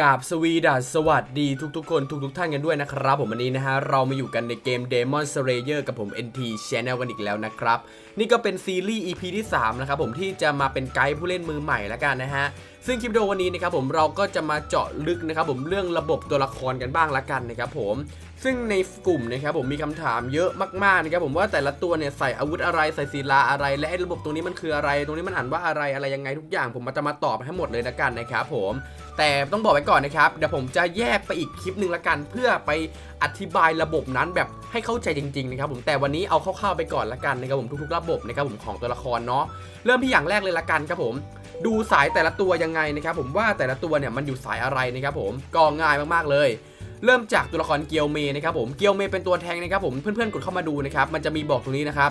กาบสวีดัสสวัสดีทุกๆคนทุกๆท่านกันด้วยนะครับ ผมวันนี้นะฮะเรามาอยู่กันในเกม Demon Slayer กับผม NT Channel กันอีกแล้วนะครับ นี่ก็เป็นซีรีส์ EP ที่ 3 นะครับผมที่จะมาเป็นไกด์ผู้เล่นมือใหม่แล้วกันนะฮะ ซึ่งคลิปวิดีโอวันนี้นะครับผมเราก็จะมาเจาะลึกนะครับผมเรื่องระบบตัวละครกันบ้างละกันนะครับผมซึ่งในกลุ่มนะครับผมมีคำถามเยอะมากๆนะครับผมว่าแต่ละตัวเนี่ยใส่อาวุธอะไรใส่ศิลาอะไร และไอ้ระบบตรงนี้มันคืออะไร ตรงนี้มันอ่านว่าอะไรอะไรยังไงทุกอย่าง ผมจะมาตอบให้หมดเลยละกันนะครับผมแต่ต้องบอกไว้ก่อนนะครับเดี๋ยวผมจะแยกไปอีกคลิปหนึ่งละกันเพื่อไปอธิบายระบบนั้นแบบให้เข้าใจจริงๆนะครับผมแต่วันนี้เอาคร่าวๆไปก่อนละกันนะครับผมทุกๆระบบนะครับผมของตัวละครเนาะเริ่มที่อย่างแรกเลยละกันครับผม ดูสายแต่ละตัวยังไงนะครับผมว่าแต่ละตัวเนี่ยมันอยู่สายอะไรนะครับผมก็ง่ายมากๆเลยเริ่มจากตัวละครเกียวเมนะครับผมเกียวเมเป็นตัวแทงนะครับผมเพื่อนๆกดเข้ามาดูนะครับมันจะมีบอกตรงนี้นะครับ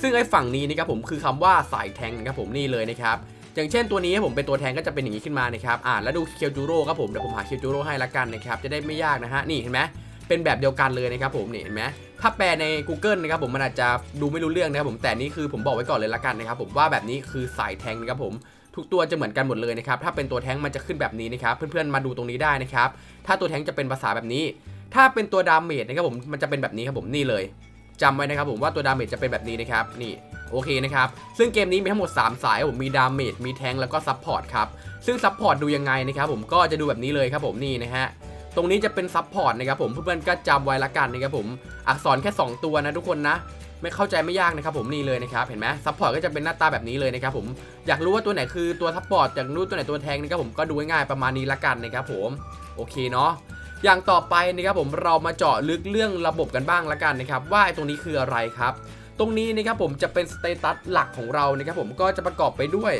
ซึ่งไอ้ฝั่งนี้นะครับผมคือคำว่าสายแทงนะครับผมนี่เลยนะครับอย่างเช่นตัวนี้ผมเป็นตัวแทงก็จะเป็นอย่างนี้ขึ้นมานะครับอ่าแล้วดูเคียวจูโร่ครับผมเดี๋ยวผมหาเคียวจูโร่ให้ละกันนะครับจะได้ไม่ยากนะฮะนี่เห็นไหมเป็นแบบเดียวกันเลยนะครับผมนี่เห็นไหมถ้าแปลใน Google นะครับผมมันอาจจะดูไม่รู้เรื่องนะครับผมแต่นี่คือผมบอกไว้ก่อนเลยละกันนะครับผมว่าแบบนี้คือสายแทงนะครับผม ทุกตัวจะเหมือนกันหมดเลยนะครับ ถ้าเป็นตัวแท้งมันจะขึ้นแบบนี้นะครับ เพื่อนๆมาดูตรงนี้ได้นะครับ ถ้าตัวแท้งจะเป็นภาษาแบบนี้ ถ้าเป็นตัวดาเมจนะครับผม มันจะเป็นแบบนี้ครับผม นี่เลยจำไว้นะครับผมว่าตัวดาเมจจะเป็นแบบนี้นะครับ นี่โอเคนะครับ ซึ่งเกมนี้มีทั้งหมด 3 สายผมมีดาเมจ มีแทงแล้วก็ซับพอร์ตครับ ซึ่งซับพอร์ตดูยังไงนะครับผม ก็จะดูแบบนี้เลยครับผมนี่นะฮะ ตรงนี้จะเป็นซับพอร์ตนะครับผม เพื่อนๆก็จำไว้ละกันนะครับผม อักษรแค่ 2 ตัวนะทุกคนนะ ไม่เข้าใจไม่ยากนะครับผมนี่เลยนะครับเห็นไหมซัพพอร์ตก็จะเป็นหน้าตาแบบนี้เลยนะครับผมอยากรู้ว่าตัวไหนคือตัวซัพพอร์ตอยากรู้ตัวไหนตัวแทงนะครับผมก็ดูง่ายๆประมาณนี้ละกันนะครับผมโอเคเนาะอย่างต่อไปนะครับผมเรามาเจาะลึกเรื่องระบบกันบ้างละกันนะครับว่าไอ้ตรงนี้คืออะไรครับตรงนี้นะครับผมจะเป็นสเตตัสหลักของเรานะครับผมก็จะประกอบไปด้วย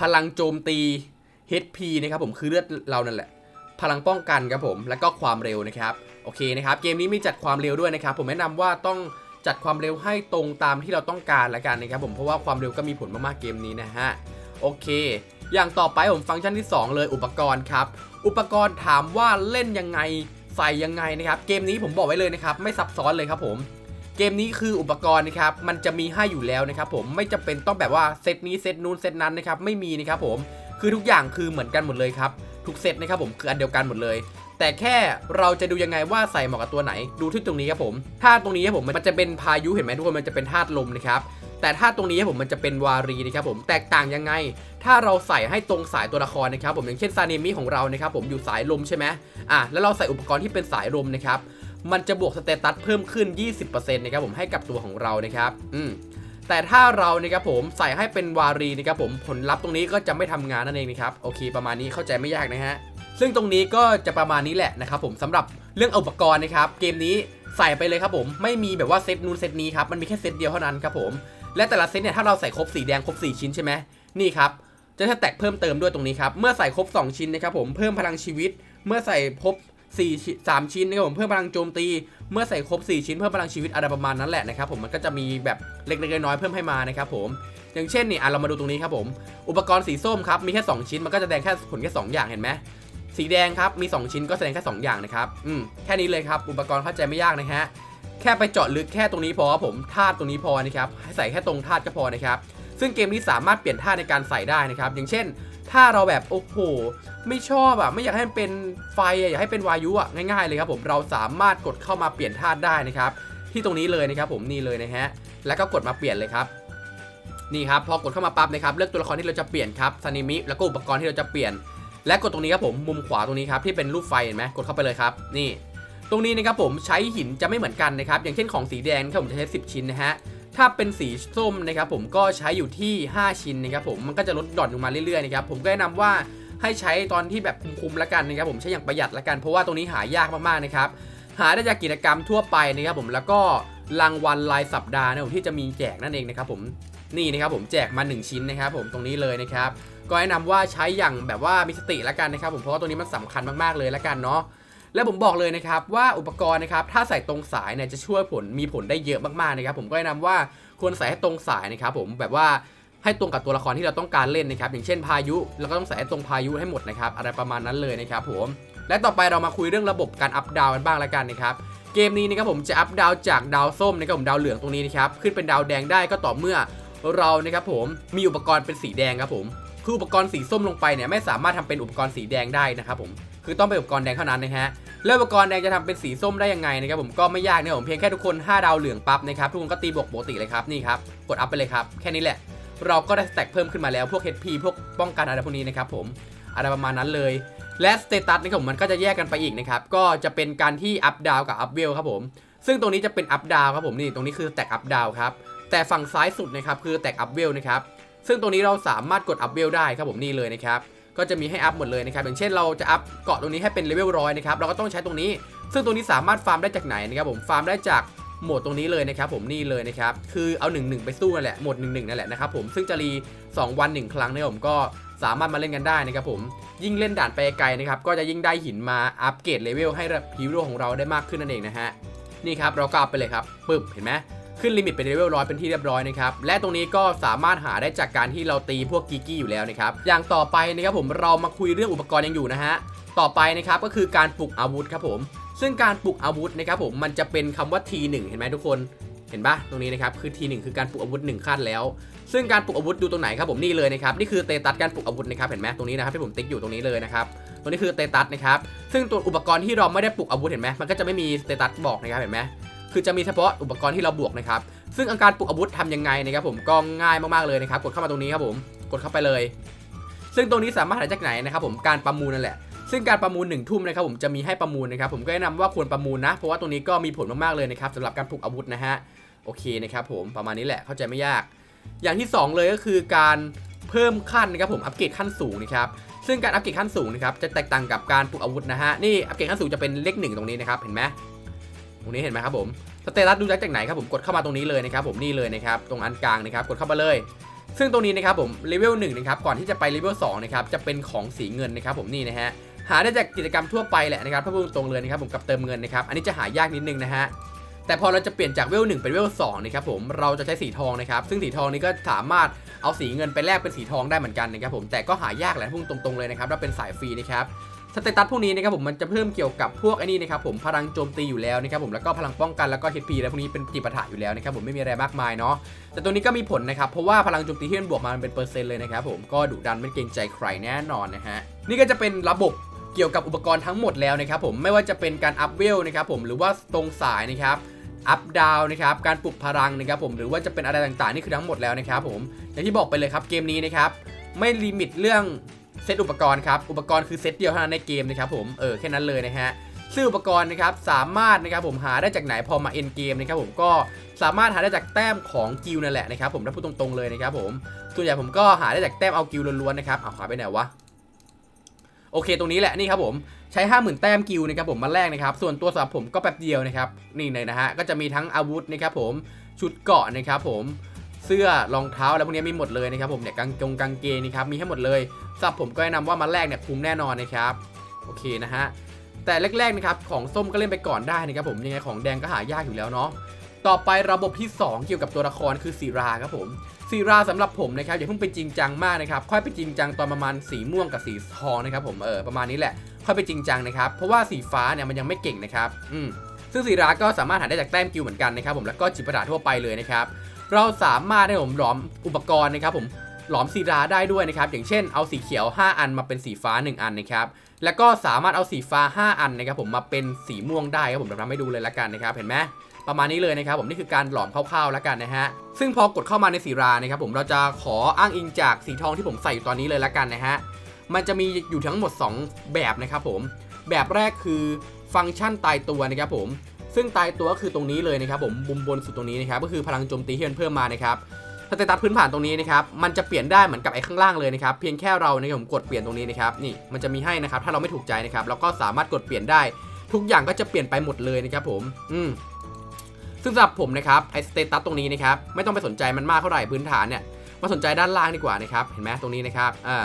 พลังโจมตี HP นะครับผมคือเลือดเรานั่นแหละ พลังป้องกันครับผมแล้วก็ความเร็วนะครับโอเคนะครับเกมนี้มีจัดความเร็วด้วยนะครับผมแนะนำว่าต้อง จัดความเร็วให้ตรงตามที่เราต้องการละกันนะครับผมเพราะว่าความเร็วก็มีผลมากๆเกมนี้นะฮะโอเค อย่างต่อไปผมฟังก์ชันที่ 2 เลยอุปกรณ์ครับอุปกรณ์ถามว่าเล่นยังไงใส่ยังไงนะครับ เกมนี้ผมบอกไว้เลยนะครับ ไม่ซับซ้อนเลยครับผม เกมนี้คืออุปกรณ์นะครับ มันจะมีให้อยู่แล้วนะครับ ผมไม่จำเป็นต้องแบบว่าเซตนี้เซตนู้นเซตนั้นนะครับ ไม่มีนะครับผมคือทุกอย่างคือเหมือนกันหมดเลยครับทุกเซตนะครับผมคืออันเดียวกันหมดเลย แต่แค่เราจะดูยังไงว่าใส่เหมาะกับตัวไหน ดูที่ตรงนี้ครับผมถ้าตรงนี้ครับผมมันจะเป็นพายุเห็นไหมทุกคนมันจะเป็นธาตุลมนะครับแต่ถ้าตรงนี้ครับผมมันจะเป็นวารีนะครับผมแตกต่างยังไง ถ้าเราใส่ให้ตรงสายตัวละครนะครับผมอย่างเช่นซาเนมิของเรานะครับผมอยู่สายลมใช่ไหมอะแล้วเราใส่อุปกรณ์ที่เป็นสายลมนะครับมันจะบวกสเตตัสเพิ่มขึ้น 20%นะครับผมให้กับตัวของเรานะครับอืมแต่ถ้าเรานะครับผมใส่ให้เป็นวารีนะครับผมผลลัพธ์ตรงนี้ก็จะไม่ทำงานนั่นเองนะครับโอเค ประมาณนี้เข้าใจไม่ยากนะฮะ ซึ่งตรงนี้ก็จะประมาณนี้แหละนะครับผมสำหรับเรื่องอุปกรณ์นะครับ เกมนี้ใส่ไปเลยครับผมไม่มีแบบว่าเซตนู้นเซตนี้ครับมันมีแค่เซตเดียวเท่านั้นครับผมและแต่ละเซตเนี่ยถ้าเราใส่ครบสีแดงครบ 4 ชิ้นใช่ไหมนี่ครับจะแตกเพิ่มเติมด้วยตรงนี้ครับเมื่อใส่ครบ 2 ชิ้นนะครับผมเพิ่มพลังชีวิต เมื่อใส่ครบ4ชิ้น3ชิ้นนะครับผมเพิ่มพลังโจมตี เมื่อใส่ครบ 4 ชิ้นเพิ่มพลังชีวิตอะไรประมาณนั้นแหละนะครับผมมันก็จะมีแบบเล็กๆน้อยๆเพิ่มให้มานะครับผมอย่างเช่นนี่อะเรามาดูตรงนี้ครับผมอุปกรณ์สีส้มครับมีแค่ 2 ชิ้นมันก็จะแสดงแค่ผลแค่ 2 อย่างเห็นไหม สีแดงครับมี 2 ชิ้นก็แสดงแค่ 2 อย่างนะครับอืมแค่นี้เลยครับอุปกรณ์เข้าใจไม่ยากนะฮะแค่ไปเจาะลึกแค่ตรงนี้พอครับผมธาตุตรงนี้พอนะครับให้ใส่แค่ตรงธาตุก็พอนะครับซึ่งเกมนี้สามารถเปลี่ยนท่าในการใส่ได้นะครับ อย่างเช่น ถ้าเราแบบโอ้โห ไม่ชอบอะ ไม่อยากให้มันเป็นไฟอะอยากให้เป็นวายุอะง่ายๆเลยครับผมเราสามารถกดเข้ามาเปลี่ยนท่าได้นะครับ ที่ตรงนี้เลยนะครับผมนี่เลยนะฮะแล้วก็กดมาเปลี่ยนเลยครับนี่ครับพอกดเข้ามาปั๊บนะครับเลือกตัวละครที่เราจะเปลี่ยนครับซานิมิแล้วก็อุปกรณ์ที่เราจะเปลี่ยน และกดตรงนี้ครับผมมุมขวาตรงนี้ครับที่เป็นรูปไฟเห็นไหมกดเข้าไปเลยครับ นี่ ตรงนี้นะครับผมใช้หินจะไม่เหมือนกันนะครับอย่างเช่นของสีแดงครับผมจะใช้10 ชิ้นนะฮะถ้าเป็นสีส้มนะครับผมก็ใช้อยู่ที่ 5 ชิ้นนะครับผมมันก็จะลดดอทลงมาเรื่อยๆนะครับผมก็แนะนำว่าให้ใช้ตอนที่แบบคุมๆแล้วกันนะครับผมใช้อย่างประหยัดแล้วกันเพราะว่าตรงนี้หายากมากๆนะครับหาได้จากกิจกรรมทั่วไปนะครับผมแล้วก็รางวัลรายสัปดาห์นะครับผมที่จะมีแจกนั่นเองนะครับผมนี่นะครับผมแจกมา 1 ชิ้นนะครับผมตรงนี้เลยนะครับ ก็แนะนำว่าใช้อย่างแบบว่ามีสติแล้วกันนะครับผมเพราะว่าตัวนี้มันสำคัญมากๆเลยแล้วกันเนาะและผมบอกเลยนะครับว่าอุปกรณ์นะครับถ้าใส่ตรงสายเนี่ยจะช่วยผลมีผลได้เยอะมากๆนะครับผมก็แนะนำว่าควรใส่ให้ตรงสายนะครับผมแบบว่าให้ตรงกับตัวละครที่เราต้องการเล่นนะครับอย่างเช่นพายุเราก็ต้องใส่ให้ตรงพายุให้หมดนะครับอะไรประมาณนั้นเลยนะครับผมและต่อไปเรามาคุยเรื่องระบบการอัพดาวกันบ้างละกันนะครับเกมนี้นะครับผมจะอัพดาวจากดาวส้มนะครับผมดาวเหลืองตรงนี้นะครับขึ้นเป็นดาวแดงได้ก็ต่อเมื่อเรานะครับผมมีอุปกรณ์เป็นสีแดงครับผม คืออุปกรณ์สีส้มลงไปเนี่ยไม่สามารถทำเป็นอุปกรณ์สีแดงได้นะครับผมคือต้องเป็นอุปกรณ์แดงเท่านั้นนะฮะแล้วอุปกรณ์แดงจะทำเป็นสีส้มได้ยังไงนะครับผมก็ไม่ยากนะผมเพียงแค่ทุกคน 5 ดาวเหลืองปั๊บนะครับทุกคนก็ตีบวกปกติเลยครับนี่ครับกดอัพไปเลยครับแค่นี้แหละ เราก็ได้สแต็กเพิ่มขึ้นมาแล้วพวก HP พวกป้องกันอะไรพวกนี้นะครับผมอะไรประมาณนั้นเลย และสเตตัสนะครับผมมันก็จะแยกกันไปอีกนะครับก็จะเป็นการที่อัพดาวกับอัพเวลครับผมซึ่งตรงนี้จะเป็นอัพดาวครับผมนี่ตรงนี้คือแตกอัพดาวครับแต่ฝั่งซ้ายสุดนะครับคือแตกอัพเวลนะครับ ซึ่งตรงนี้เราสามารถกดอัพเวลได้ครับผมนี่เลยนะครับก็จะมีให้อัพหมดเลยนะครับอย่างเช่นเราจะอัพเกาะตรงนี้ให้เป็นเลเวลร้อยนะครับเราก็ต้องใช้ตรงนี้ ซึ่งตรงนี้สามารถฟาร์มได้จากไหนนะครับผมฟาร์มได้จากโหมดตรงนี้เลยนะครับผมนี่เลยนะครับคือเอา1นึไปสู้นั่นแหละโหมด1นึนั่นแหละนะครับผมซึ่งจะรี 2 วัน 1 ครั้งนะครับผมก็สามารถมาเล่นกันได้นะครับผมยิ่งเล่นด่านไปไกลนะครับก็จะยิ่งได้หินมาอัปเกรดเลเวลให้ฮีโร่ของเราได้มากขึ้นนั่นเองนะฮะนี่ครับเราก็อัพไปเลยครับปึ๊บเห็นไหม ขึ้นลิมิตเป็นเลเวลร้อยเป็นที่เรียบร้อยนะครับและตรงนี้ก็สามารถหาได้จากการที่เราตีพวกกิกกี้อยู่แล้วนะครับอย่างต่อไปนะครับผมเรามาคุยเรื่องอุปกรณ์ยังอยู่นะฮะต่อไปนะครับก็คือการปลุกอาวุธครับผม ซึ่งการปลุกอาวุธนะครับผมมันจะเป็นคำว่า T1 เห็นไหมทุกคนเห็นปะตรงนี้นะครับคือ T1 คือการปลุกอาวุธ1ขั้นแล้ว ซึ่งการปลุกอาวุธดูตรงไหนครับผมนี่เลยนะครับนี่คือเตตัสการปลุกอาวุธนะครับเห็นไหมตรงนี้นะครับที่ผมติ๊กอยู่ตรงนี้เลยนะครับตรงนี้คือเตตัสนะครับซึ่งตัวอุปกรณ์ที่เราไม่ได้ปลุกอาวุธเห็นไหมมันก็จะไม่มีเตตัสบอกนะครับเห็นไหม คือจะมีเฉพาะอุปกรณ์ที่เราบวกนะครับ ซึ่งอาการปลุกอาวุธทำยังไงนะครับผมก็ง่ายมากๆเลยนะครับ กดเข้ามาตรงนี้ครับผม กดเข้าไปเลย ซึ่งตรงนี้สามารถหาจากไหนนะครับผม การประมูลนั่นแหละ ซึ่งการประมูล1ทุ่มนะครับผมจะมีให้ประมูลนะครับ ผมก็แนะนำว่าควรประมูลนะ เพราะว่าตรงนี้ก็มีผลมากๆเลยนะครับสำหรับการปลุกอาวุธนะฮะ โอเคนะครับผม ประมาณนี้แหละ เข้าใจไม่ยาก อย่างที่ 2 เลยก็คือการเพิ่มขั้นนะครับผม อัปเกรดขั้นสูงนะครับซึ่งการอัปเกรดขั้นสูงนะครับจะแตกต่างกับการปลุกอาวุธนะฮะนี่อัปเกรดขั้นสูงจะเป็นเลขหนึ่งตรงนี้นะครับเห็นไหม ตรงนี้เห็นไหมครับผมสเตตัสดูจากไหนครับผมกดเข้ามาตรงนี้เลยนะครับผมนี่เลยนะครับตรงอันกลางนะครับกดเข้ามาเลยซึ่งตรงนี้นะครับผมเลเวล1นะครับก่อนที่จะไปเลเวล2นะครับจะเป็นของสีเงินนะครับผมนี่นะฮะหาได้จากกิจกรรมทั่วไปแหละนะครับถ้าพูดตรงเลยนะครับผมกับเติมเงินนะครับอันนี้จะหายากนิดนึงนะฮะแต่พอเราจะเปลี่ยนจากเวล1เป็นเวล2นะครับผมเราจะใช้สีทองนะครับซึ่งสีทองนี้ก็สามารถเอาสีเงินไปแลกเป็นสีทองได้เหมือนกันนะครับผมแต่ก็หายากแหละพูดตรงๆเลยนะครับถ้าเป็นสายฟรีนะครับ สเตตัสพวกนี้นะครับผมมันจะเพิ่มเกี่ยวกับพวกไอ้นี่นะครับผมพลังโจมตีอยู่แล้วนะครับผมแล้วก็พลังป้องกันแล้วก็ HP แล้วพวกนี้เป็นปฏิปะทะอยู่แล้วนะครับผมไม่มีอะไรมากมายเนาะแต่ตัวนี้ก็มีผลนะครับเพราะว่าพลังโจมตีที่มันบวกมามันเป็นเปอร์เซ็นต์เลยนะครับผมก็ดุดันไม่เกรงใจใครแน่นอนนะฮะนี่ก็จะเป็นระบบเกี่ยวกับอุปกรณ์ทั้งหมดแล้วนะครับผมไม่ว่าจะเป็นการอัพเวลนะครับผมหรือว่าตรงสายนะครับอัพดาวนะครับการปลุกพลังนะครับผมหรือว่าจะเป็นอะไรต่างๆนี่คือทั้งหมดแล้วนะครับผมอย่างที่บอกไปเลยครับเกมนี้นะครับไม่ลิมิตเรื่อง เซตอุปกรณ์ครับ อุปกรณ์คือเซตเดียวเท่านั้นในเกมนะครับผม เออแค่นั้นเลยนะฮะ ซึ่งอุปกรณ์นะครับสามารถนะครับผมหาได้จากไหนพอมาเอ็นเกมนะครับผมก็สามารถหาได้จากแต้มของกิลนั่นแหละนะครับผมถ้าพูดตรงๆเลยนะครับผมส่วนใหญ่ผมก็หาได้จากแต้มเอากิลล้วนๆนะครับเอาหาไปไหนวะโอเคตรงนี้แหละนี่ครับผมใช้ 50,000 แต้มกิลนะครับผมมาแรกนะครับส่วนตัวสำหรับผมก็แป๊บเดียวนะครับนี่เลยนะฮะก็จะมีทั้งอาวุธนะครับผมชุดเกาะนะครับผม เสื้อรองเท้าแล้วพวกนี้มีหมดเลยนะครับผมเนี่ยกางกงกางเกงนี่ครับมีให้หมดเลยสับผมก็แนะนำว่ามาแรกเนี่ยคุ้มแน่นอนนะครับโอเคนะฮะแต่แรกๆนะครับของส้มก็เล่นไปก่อนได้นะครับผมยังไงของแดงก็หายากอยู่แล้วเนาะต่อไประบบที่ 2 เกี่ยวกับตัวละครคือสีราครับผมสีราสำหรับผมนะครับอย่าเพิ่งไปจริงจังมากนะครับค่อยไปจริงจังตอนประมาณสีม่วงกับสีทองนะครับผมเออประมาณนี้แหละ ค่อยไปจริงจังนะครับเพราะว่าสีฟ้าเนี่ยมันยังไม่เก่งนะครับอืมซึ่งสีราก็สามารถหาได้จากแต้มกิลเหมือนกันนะครับผมแล้วก็จิปาถะทั่วไปเลยนะครับ เราสามารถให้ผมหลอมอุปกรณ์นะครับผมหลอมสีราได้ด้วยนะครับ อย่างเช่นเอาสีเขียว 5 อันมาเป็นสีฟ้า 1 อันนะครับ แล้วก็สามารถเอาสีฟ้า 5 อันนะครับผมมาเป็นสีม่วงได้ครับผมจะทำให้ดูเลยละกันนะครับ เห็นไหมประมาณนี้เลยนะครับผมนี่คือการหลอมคร่าวๆแล้วกันนะฮะซึ่งพอกดเข้ามาในสีรานะครับผมเราจะขออ้างอิงจากสีทองที่ผมใส่อยู่ตอนนี้เลยละกันนะฮะมันจะมีอยู่ทั้งหมด 2 แบบนะครับผมแบบแรกคือฟังก์ชันตายตัวนะครับผม ซึ่งตายตัวก็คือตรงนี้เลยนะครับผมบุมบนสุดตรงนี้นะครับก็คือพลังโจมตีที่มันเพิ่มมานะครับสเตตัสพื้นฐานตรงนี้นะครับมันจะเปลี่ยนได้เหมือนกับไอ้ข้างล่างเลยนะครับเพียงแค่เรานะครับผมกดเปลี่ยนตรงนี้นะครับนี่มันจะมีให้นะครับถ้าเราไม่ถูกใจนะครับเราก็สามารถกดเปลี่ยนได้ ทุกอย่างก็จะเปลี่ยนไปหมดเลยนะครับผมอืมซึ่งสำหรับผมนะครับไอ้สเตตัสตรงนี้นะครับไม่ต้องไปสนใจมันมากเท่าไหร่พื้นฐานเนี่ยมาสนใจด้านล่างดีกว่านะครับเห็นไหมตรงนี้นะครับอ่า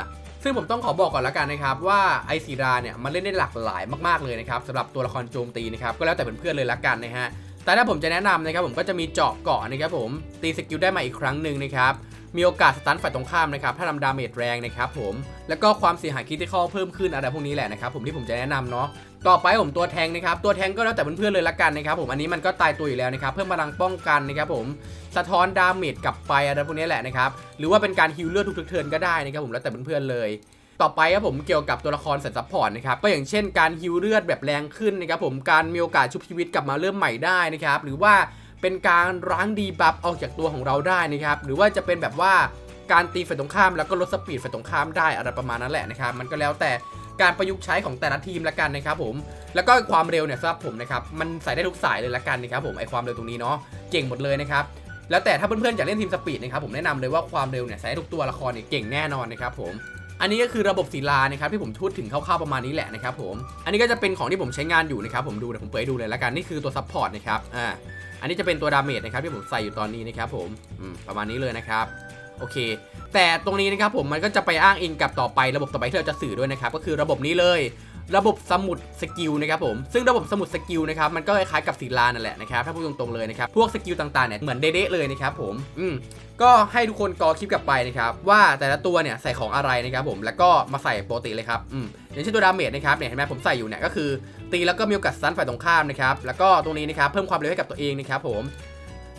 ซึ่งผมต้องขอบอกก่อนละกันนะครับว่าไอซีราเนี่ยมันเล่นได้หลากหลายมากๆเลยนะครับสำหรับตัวละครโจมตีนะครับก็แล้วแต่เพื่อนๆเลยละกันนะฮะแต่ถ้าผมจะแนะนำนะครับผมก็จะมีเจาะเกาะนะครับผมตีสกิลได้มาอีกครั้งหนึ่งนะครับ มีโอกาสสตันฝ่ายตรงข้ามนะครับถ้าทำดาเมจแรงนะครับผมแล้วก็ความเสียหายคริติคอเพิ่มขึ้นอะไรพวกนี้แหละนะครับผมที่ผมจะแนะนำเนาะต่อไปผมตัวแทงนะครับตัวแทงก็แล้วแต่เพื่อนๆเลยละกันนะครับผมอันนี้มันก็ตายตัวอยู่แล้วนะครับเพิ่มพลังป้องกันนะครับผมสะท้อนดาเมจกลับไปอะไรพวกนี้แหละนะครับหรือว่าเป็นการฮิลเลอร์ทุกๆเทิร์นก็ได้นะครับผมแล้วแต่เพื่อนๆเลยต่อไปครับผมเกี่ยวกับตัวละครสายซัพพอร์ตนะครับก็อย่างเช่นการฮิวเลือดแบบแรงขึ้นนะครับผมการมีโอกาสชุบชีวิตกลับมาเริ่มใหม่ได้นะครับหรือว่า เป็นการล้างดีบัฟออกจากตัวของเราได้นะครับ หรือว่าจะเป็นแบบว่าการตีฝ่ายตรงข้ามแล้วก็ลดสปีดฝ่ายตรงข้ามได้อะไรประมาณนั้นแหละนะครับ มันก็แล้วแต่การประยุกต์ใช้ของแต่ละทีมละกันนะครับผม แล้วก็ความเร็วเนี่ยสำหรับผมนะครับ มันใส่ได้ทุกสายเลยละกันนะครับผม ไอความเร็วตรงนี้เนาะ เก่งหมดเลยนะครับ แล้วแต่ถ้าเพื่อนๆอยากเล่นทีมสปีดนะครับผมแนะนำเลยว่าความเร็วเนี่ยใช้ได้ทุกตัวละครเนี่ยเก่งแน่นอนนะครับผม อันนี้ก็คือระบบศิลานะครับที่ผมพูดถึงคร่าวๆประมาณนี้แหละนะครับผม อันนี้ก็จะเป็นของที่ผมใช้งานอยู่นะครับผมดูเดี๋ยวผมเปิดให้ดูเลยละกันนี่คือตัวซัพพอร์ตนะครับอ่าอันนี้จะเป็นตัวดาเมจนะครับที่ผมใส่อยู่ตอนนี้นะครับผมอืมประมาณนี้เลยนะครับโอเค แต่ตรงนี้นะครับผมมันก็จะไปอ้างอิงกับต่อไประบบต่อไปที่เราจะสื่อด้วยนะครับก็คือระบบนี้เลย ระบบสมุดสกิลนะครับผมซึ่งระบบสมุดสกิลนะครับมันก็คล้ายๆกับศิลานั่นแหละนะครับถ้าพูดตรงๆเลยนะครับพวกสกิลต่างๆเนี่ยเหมือนเด๊ะๆเลยนะครับผมอืมก็ให้ทุกคนกอคลิปกลับไปนะครับว่าแต่ละตัวเนี่ยใส่ของอะไรนะครับผมแล้วก็มาใส่ปกติเลยครับอืมอย่างเช่นตัวดาเมจนะครับเนี่ยเห็นไหมผมใส่อยู่เนี่ยก็คือตีแล้วก็มีโอกาสซันฝ่ายตรงข้ามนะครับแล้วก็ตรงนี้นะครับเพิ่มความเร็วให้กับตัวเองนะครับผม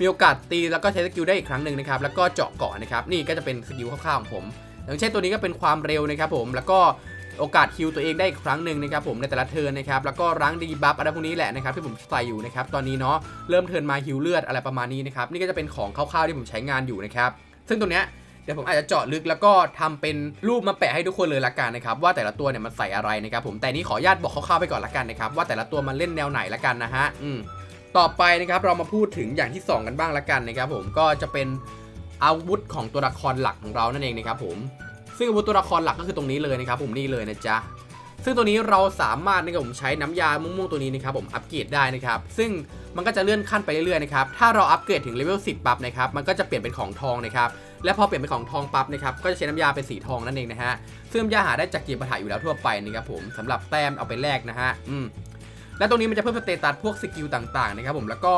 มีโอกาสตีแล้วก็ใช้สกิลได้อีกครั้งหนึ่งนะครับแล้วก็เจาะเกาะนะครับนี่ก็จะเป็นสกิลคร่าวๆของผม อย่างเช่นตัวนี้ก็เป็นความเร็วนะครับผมแล้วก็ โอกาสฮิวตัวเองได้อีกครั้งหนึ่งนะครับผมในแต่ละเทิร์นนะครับแล้วก็รั้งดีบัฟอะไรพวกนี้แหละนะครับที่ผมใส่อยู่นะครับตอนนี้เนาะเริ่มเทิร์นมาฮิวเลือดอะไรประมาณนี้นะครับนี่ก็จะเป็นของคร่าวๆที่ผมใช้งานอยู่นะครับซึ่งตรงเนี้ยเดี๋ยวผมอาจจะเจาะลึกแล้วก็ทำเป็นรูปมาแปะให้ทุกคนเลยละกันนะครับว่าแต่ละตัวเนี่ยมันใส่อะไรนะครับผมแต่นี้ขออนุญาตบอกคร่าวๆไปก่อนละกันนะครับว่าแต่ละตัวมันเล่นแนวไหนละกันนะฮะอืมต่อไปนะครับเรามาพูดถึงอย่างที่สองกันบ้างละกันนะครับผมก็จะเป็นอาวุธของตัวละครหลักของเรานั่นเองนะครับผม ซึ่งอาวุธตัวละครหลักก็คือตรงนี้เลยนะครับผมนี่เลยนะจ๊ะซึ่งตัวนี้เราสามารถนะครับผมใช้น้ำยาม่วงๆตัวนี้นะครับผมอัปเกรดได้นะครับซึ่งมันก็จะเลื่อนขั้นไปเรื่อยๆนะครับถ้าเราอัปเกรดถึงเลเวล10ปั๊บนะครับมันก็จะเปลี่ยนเป็นของทองนะครับและพอเปลี่ยนเป็นของทองปั๊บนะครับก็จะใช้น้ำยาเป็นสีทองนั่นเองนะฮะซึ่งน้ำยาหาได้จากเกียร์ปะทะอยู่แล้วทั่วไปนะครับผมสำหรับแต้มเอาไปแลกนะฮะอืมและตรงนี้มันจะเพิ่มสเตตัสพวกสกิลต่างๆนะครับผมแล้วก็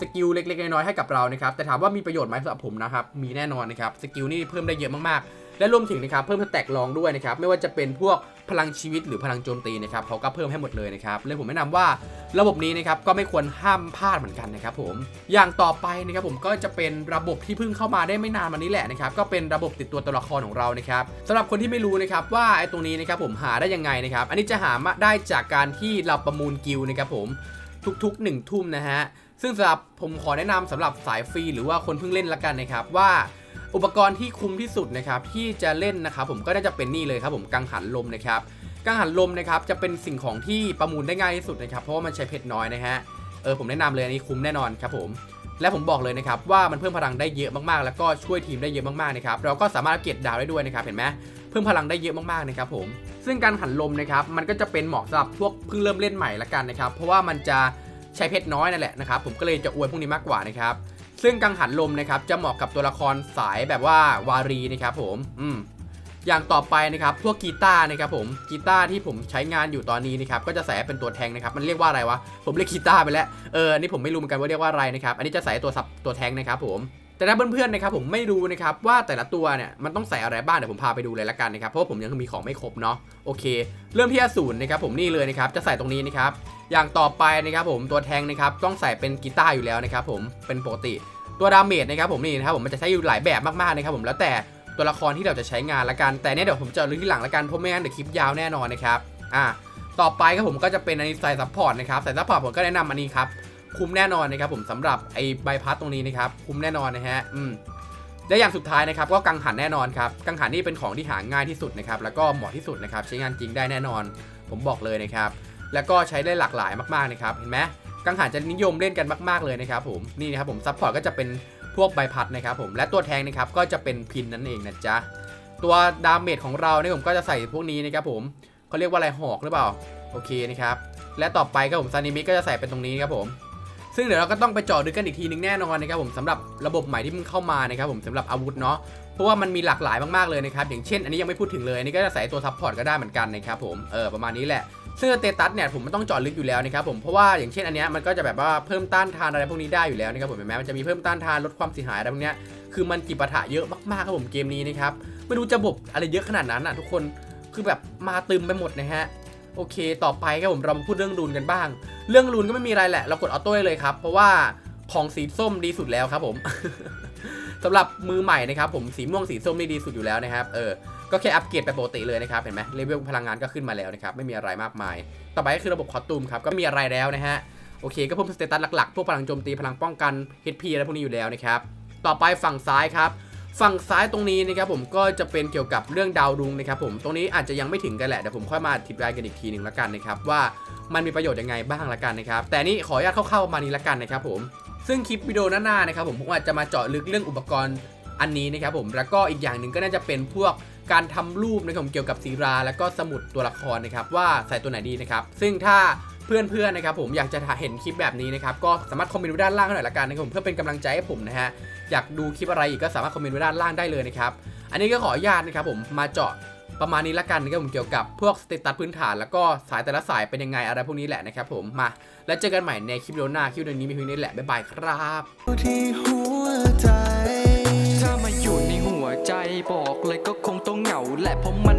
สกิลเล็กๆน้อยๆให้กับเรานะครับแต่ถามว่ามีประโยชน์ไหมสำหรับผมนะครับมีแน่นอนนะครับสกิลนี่เพิ่มได้เยอะมากๆ และรวมถึงนะครับเพิ่มสแต็กรองด้วยนะครับไม่ว่าจะเป็นพวกพลังชีวิตหรือพลังโจมตีนะครับเขาก็เพิ่มให้หมดเลยนะครับเลยผมแนะนำว่าระบบนี้นะครับก็ไม่ควรห้ามพลาดเหมือนกันนะครับผมอย่างต่อไปนะครับผมก็จะเป็นระบบที่เพิ่งเข้ามาได้ไม่นานมานี้แหละนะครับก็เป็นระบบติดตัวตัวละครของเรานะครับสำหรับคนที่ไม่รู้นะครับว่าไอ้ตรงนี้นะครับผมหาได้ยังไงนะครับอันนี้จะหามาได้จากการที่เราประมูลกิลนะครับผมทุกๆ1ทุ่มนะฮะซึ่งสำหรับผมขอแนะนำสำหรับสายฟรีหรือว่าคนเพิ่งเล่นละกันนะครับว่า อุปกรณ์ที่คุ้มที่สุดนะครับที่จะเล่นนะครับผมก็น่าจะเป็นนี่เลยครับผมกังหันลมนะครับกังหันลมนะครับจะเป็นสิ่งของที่ประมูลได้ง่ายที่สุดนะครับเพราะว่ามันใช้เพชรน้อยนะฮะเออผมแนะนำเลยอันนี้คุ้มแน่นอนครับผมและผมบอกเลยนะครับว่ามันเพิ่มพลังได้เยอะมากๆ แล้วก็ช่วยทีมได้เยอะมากๆนะครับเราก็สามารถเกรดดาวได้ด้วยนะครับเห็นไหมเพิ่มพลังได้เยอะมากๆนะครับผมซึ่งการหันลมนะครับมันก็จะเป็นเหมาะสำหรับพวกเพิ่งเริ่มเล่นใหม่ละกันนะครับเพราะว่ามันจะใช้เพชรน้อยนั่นแหละนะครับผมก็เลยจะอวยพวกนี้มากกว่านะครับ ซึ่งกังหันลมนะครับจะเหมาะกับตัวละครสายแบบว่าวารีนะครับผมอืมอย่างต่อไปนะครับพวกกีตาร์นะครับผมกีตาร์ที่ผมใช้งานอยู่ตอนนี้นะครับก็จะใส่เป็นตัวแทงนะครับมันเรียกว่าอะไรวะผมเรียกกีตาร์ไปแล้วเอออันนี่ผมไม่รู้เหมือนกันว่าเรียกว่าอะไรนะครับอันนี้จะใส่ตัวซับตัวแทงนะครับผม แต่ถ้าเพื่อนๆนะครับผมไม่รู้นะครับว่าแต่ละตัวเนี่ยมันต้องใส่อะไรบ้างเดี๋ยวผมพาไปดูเลยละกันนะครับเพราะผมยังมีของไม่ครบเนาะโอเค เริ่มที่อสูรนะครับผมนี่เลยนะครับจะใส่ตรงนี้นะครับอย่างต่อไปนะครับผมตัวแทงนะครับต้องใส่เป็นกีตาร์อยู่แล้วนะครับผมเป็นปกติตัวดาเมจนะครับผมนี่นะครับผมมันจะใช้อยู่หลายแบบมากๆนะครับผมแล้วแต่ตัวละครที่เราจะใช้งานละกันแต่เนี่ยเดี๋ยวผมจะลึกที่หลังละกันเพราะไม่งั้นเดี๋ยวคลิปยาวแน่นอนนะครับอ่าต่อไปครับผมก็จะเป็นอันนี้ใส่ซัพพอร์ตนะครับใส่ซัพพอร์ตผมก็แนะนำอันนี้ครับ คุ้มแน่นอนนะครับผมสำหรับไอ้ใบพัดตรงนี้นะครับคุ้มแน่นอนนะฮะอืมและอย่างสุดท้ายนะครับก็กังหันแน่นอนครับกังหันนี่เป็นของที่หาง่ายที่สุดนะครับแล้วก็เหมาะที่สุดนะครับใช้งานจริงได้แน่นอน ผมบอกเลยนะครับแล้วก็ใช้ได้หลากหลายมากๆนะครับเห็นไหมกังหันจะนิยมเล่นกันมาก ๆเลยนะครับผมนี่นะครับผมซัพพอร์ตก็จะเป็นพวกใบพัดนะครับผมและตัวแทงนะครับก็จะเป็นพินนั่นเองนะจ๊ะตัวดาเมจของเราเนี่ยผมก็จะใส่พวกนี้นะครับผมเขาเรียกว่าอะไรหอกหรือเปล่าโอเคนะครับและต่อไปก็ผมซานิมิก็จะใส่เป็นตรงนี้ครับผม ซึ่งเดี๋ยวเราก็ต้องไปเจาะดูกันอีกทีนึงแน่นอนนะครับผมสำหรับระบบใหม่ที่มันเข้ามานะครับผมสำหรับอาวุธเนาะเพราะว่ามันมีหลากหลายมากๆเลยนะครับอย่างเช่น อันนี้ยังไม่พูดถึงเลยอันนี้ก็จะใส่ตัวซัพพอร์ตก็ได้เหมือนกันนะครับผมเออประมาณนี้แหละซึ่งสเตตัสเนี่ยผมไม่ต้องเจาะลึกอยู่แล้วนะครับผมเพราะว่าอย่างเช่นอันเนี้ยมันก็จะแบบว่าเพิ่มต้านทานอะไรพวกนี้ได้อยู่แล้วนะครับผมเห็นไหมมันจะมีเพิ่มต้านทานลดความเสียหายอะไรพวกเนี้ยคือมันกีปะทะเยอะมากๆครับผมเกมนี้นะครับไม่รู้จะบบอะไรเยอะขนาดนั้นอะทุกคนคือแบบมาตึมไปหมดนะฮะ โอเค ต่อไปครับผมเรามาพูดเรื่องรูนกันบ้าง เรื่องรูนก็ไม่มีอะไรแหละ เรากดออโต้เลยครับ เพราะว่าของสีส้มดีสุดแล้วครับผมสำหรับมือใหม่นะครับผมสีม่วงสีส้มนี่ดีสุดอยู่แล้วนะครับ เออ ก็แค่อัปเกรดไปปกติเลยนะครับ เห็นไหมเลเวลพลังงานก็ขึ้นมาแล้วนะครับ ไม่มีอะไรมากมาย ต่อไปก็คือระบบคอสตูมครับ ก็ไม่มีอะไรแล้วนะฮะ โอเค ก็เพิ่มสเตตัสหลักๆ พวกพลังโจมตี พลังป้องกัน HP อะไรพวกนี้อยู่แล้วนะครับ ต่อไปฝั่งซ้ายครับ ฝั่งซ้ายตรงนี้นะครับผมก็จะเป็นเกี่ยวกับเรื่องดาวรุงนะครับผมตรงนี้อาจจะยังไม่ถึงกันแหละเดี๋ยวผมค่อยมาอธิบายกันอีกทีหนึ่งละกันนะครับว่ามันมีประโยชน์ยังไงบ้างละกันนะครับแต่นี่ขออนุญาตเข้าๆมานี้ละกันนะครับผมซึ่งคลิปวิดีโอหน้าๆนะครับผมผมอาจจะมาเจาะลึกเรื่องอุปกรณ์อันนี้นะครับผมแล้วก็อีกอย่างหนึ่งก็น่าจะเป็นพวกการทำรูปนะครับเกี่ยวกับศิรา แล้วก็สมุดตัวละครนะครับว่าใส่ตัวไหนดีนะครับซึ่งถ้า เพื่อนๆนะครับผมอยากจะเห็นคลิปแบบนี้นะครับก็สามารถคอมเมนต์ไว้ด้านล่างหน่อยละกันนะครับผมเพื่อเป็นกำลังใจให้ผมนะฮะอยากดูคลิปอะไรอีกก็สามารถคอมเมนต์ไว้ด้านล่างได้เลยนะครับอันนี้ก็ขออนุญาตนะครับผมมาเจาะประมาณนี้ละกันนะครับผมเกี่ยวกับพวกสเตตัสพื้นฐานแล้วก็สายแต่ละสายเป็นยังไงอะไรพวกนี้แหละนะครับผมมาแล้วเจอกันใหม่ในคลิปวิดีโอหน้าคลิปวิดีโอนี้มีเพียงนี้แหละบ๊ายบายครับที่หัวใจถ้ามาอยู่ในหัวใจบอกเลยก็คงต้องเหงาและเพราะมัน